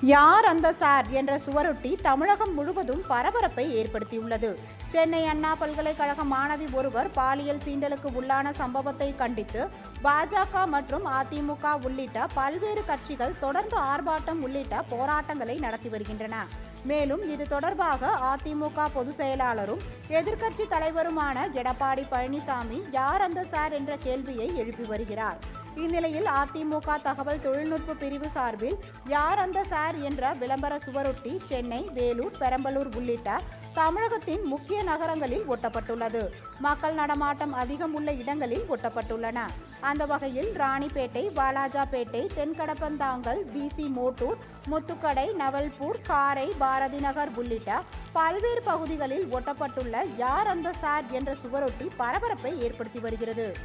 யார் அந்த சார் என்ற சுவரொட்டி தமிழகம் முழுவதும் பரபரப்பை ஏற்படுத்தியுள்ளது. சென்னை அண்ணா பல்கலைக்கழக மாணவி ஒருவர் பாலியல் சீண்டலுக்கு உள்ளான சம்பவத்தை கண்டித்து பாஜக மற்றும் அதிமுக உள்ளிட்ட பல்வேறு கட்சிகள் தொடர்ந்து ஆர்ப்பாட்டம் உள்ளிட்ட போராட்டங்களை நடத்தி வருகின்றன. மேலும் இது தொடர்பாக அதிமுக பொதுச் செயலாளரும் எதிர்க்கட்சி தலைவருமான எடப்பாடி பழனிசாமி யார் அந்த சார் என்ற கேள்வியை எழுப்பி வருகிறார். இந்நிலையில் அதிமுக தகவல் தொழில்நுட்ப பிரிவு சார்பில் யார் அந்த சார் என்ற விளம்பர சுவரொட்டி சென்னை வேலூர் பெரம்பலூர் உள்ளிட்ட தமிழகத்தின் முக்கிய நகரங்களில் ஒட்டப்பட்டுள்ளது. மக்கள் நடமாட்டம் அதிகம் உள்ள இடங்களில் ஒட்டப்பட்டுள்ளன. அந்த வகையில் ராணிப்பேட்டை வாலாஜாபேட்டை தென்கடப்பந்தாங்கல் பிசி மோட்டூர் முத்துக்கடை நவல்பூர் காரை பாரதி நகர் உள்ளிட்ட பல்வேறு பகுதிகளில் ஒட்டப்பட்டுள்ள யார் அந்த சார் என்ற சுவரொட்டி பரபரப்பை ஏற்படுத்தி வருகிறது.